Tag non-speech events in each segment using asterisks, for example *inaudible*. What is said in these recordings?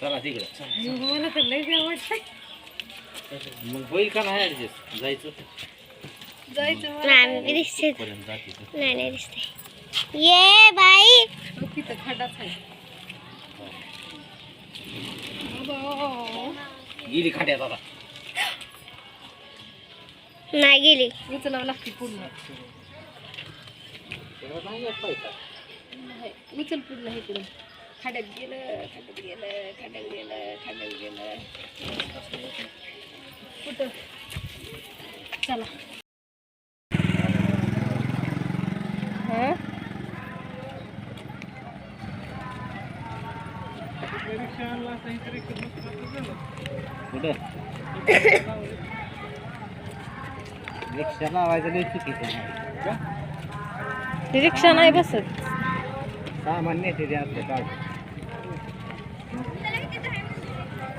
चला तिकडे. मला तर लय आवडतंय मग होईल का नाही ऍडजस्ट जायचं? दिसते. नाही दिसते. ये बाई. तिथं आहे. गेली खाट्यात आता. नाही गेली. उचलावं लागते पूर्ण. नाही, उचल पूर्ण इकडून. खाड्यात गेलं खाड्यात गेलं खाड्यात गेलं खाड्यात गेलं कुठं चला हं? कुठं रिक्षा लावायचं लई चुकीचं. रिक्षा नाही बसत. सामान नेते ते आपलं काढ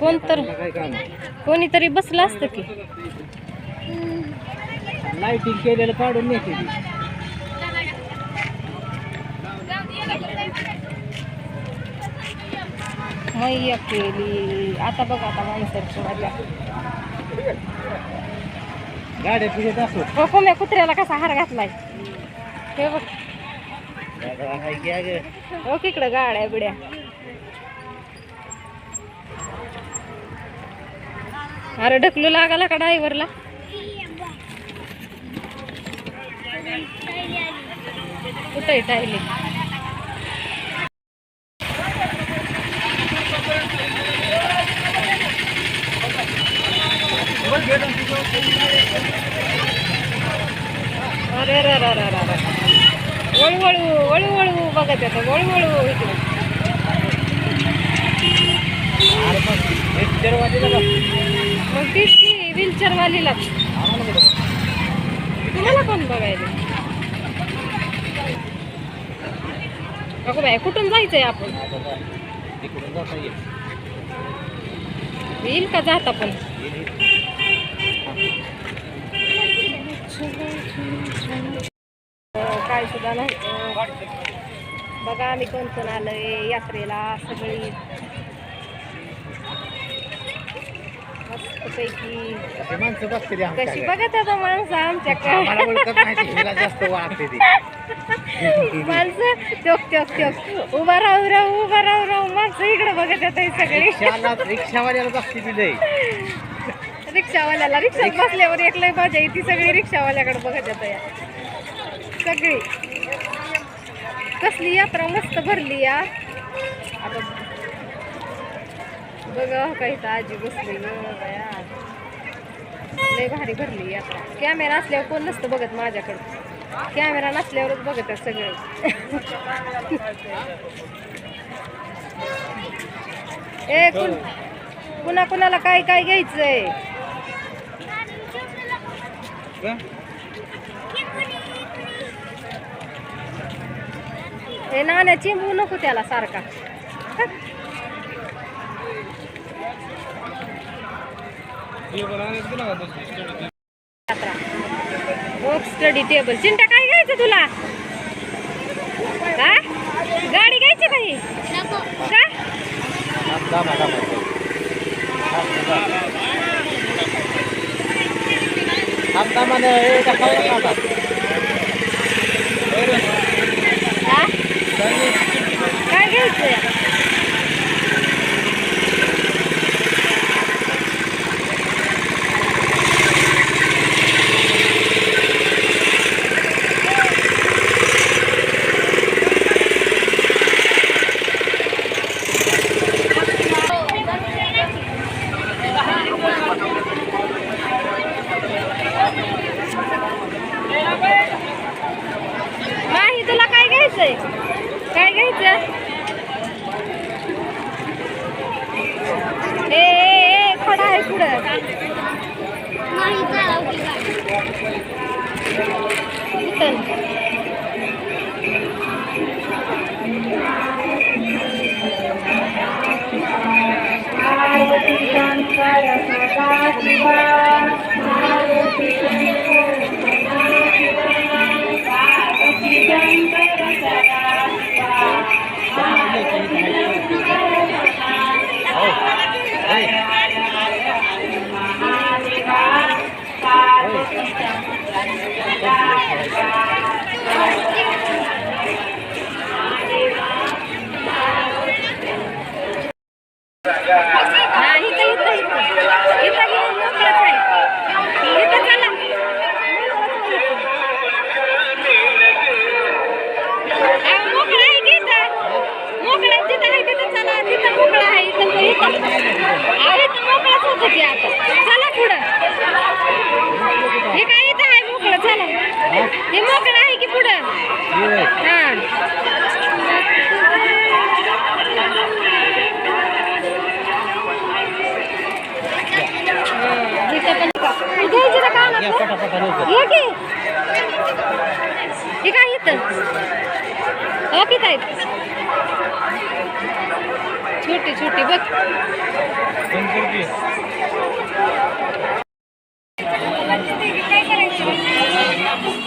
कोण तर कोणीतरी बसलं असतं की. लाईटिंग केलेलं काढून नेते ती. मैया केली. आता बघ आता माणसाची मजा गाड्या फिरत असो हो कोम्या कुत्र्याला कसा हार घातलाय. हे बघ. हाय की अगं. हो इकडं गाड्या बिड्या. अरे ढकलू लागाला का ड्रायव्हरला? कुठे टायली? अरे रे रे रे रे रे. वळूवळू बघत येतं वळू इकडे. मग तीच की व्हीलचेअर तुम्हाला कोण बघायला अगो बाय कुठून जायचंय आपण? येईल. का जात आपण? येईल, काय सुद्धा नाही. बघा आम्ही कोण कोण आलोय यात्रेला सगळी. मस्तपैकी. माणसं बघते ती कशी आता माणसं आमच्याकडे. ती, जास्त वाटते ती. *laughs* माणसं चोक चोक चोक उभा राहू राहू उभा राहू राहू. माणसं इकडे बघत येत सगळी. रिक्षाला रिक्षावाल्याला बघते ती लई रिक्षावाल्याला रिक्षात बसल्यावर एक लय मजा येते. सगळी रिक्षावाल्याकडे बघत येत या. सगळी. कसली यात्रा मस्त भरली या. आता बघा हो का इथं आजी बसली लय भारी भरली यात्रा. कॅमेरा असल्यावर कोण नसतं बघत माझ्याकडं. कॅमेरा नसल्यावरच बघत सगळे. *laughs* ए कुण कुणा कुणाला काय काय घ्यायचंय? हे नाण्या चिंबू नको त्याला सारखा. बॉक्स स्टडी टेबल चिंटा काय घ्यायचं तुला? का गाडी घ्यायची काही का? हा? काय घ्यायचंय? Maruti Shankara Sadashiva Maruti Shankara हे मोकळं आहे की पुढं. घ्यायची ना कानातलं? हे घे. हे काय इथं? हो आहेत छोटी छोटी, बघ. हा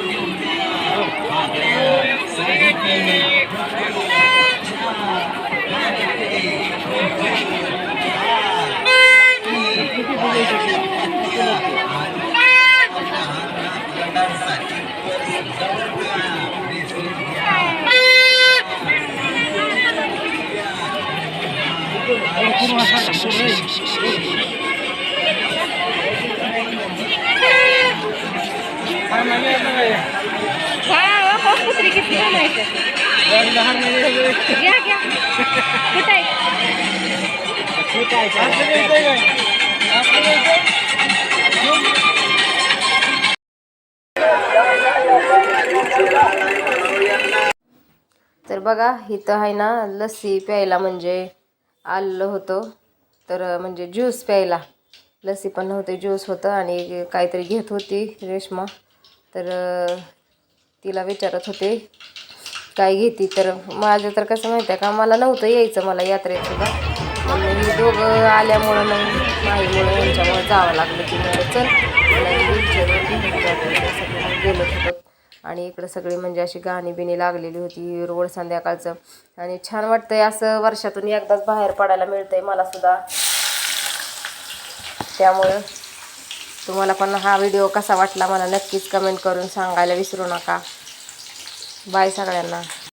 किती घ्या घ्या कुठं आहे तर बघा इथं आहे ना लस्सी प्यायला म्हणजे आलेलं होतं. तर म्हणजे ज्यूस प्यायला. लस्सी पण नव्हते ज्यूस होतं आणि काहीतरी घेत होती रेश्मा. तर तिला विचारत होते काय घेते? तर माझं तर कसं माहिती आहे का मला नव्हतं यायचं मला यात्रेत सुद्धा. मग दोघं आल्यामुळं मग माईमुळं यांच्यामुळं जावं लागलं की मला चल मला गेलो होतो. आणि इकडं सगळी म्हणजे अशी गाणी बिणी लागलेली होती रोड संध्याकाळचं. आणि छान वाटतंय असं वर्षातून एकदाच बाहेर पडायला मिळतंय मला सुद्धा. त्यामुळं तुम्हाला पण हा व्हिडिओ कसा वाटला मला नक्कीच कमेंट करून सांगायला विसरू नका. बाय सगळ्यांना.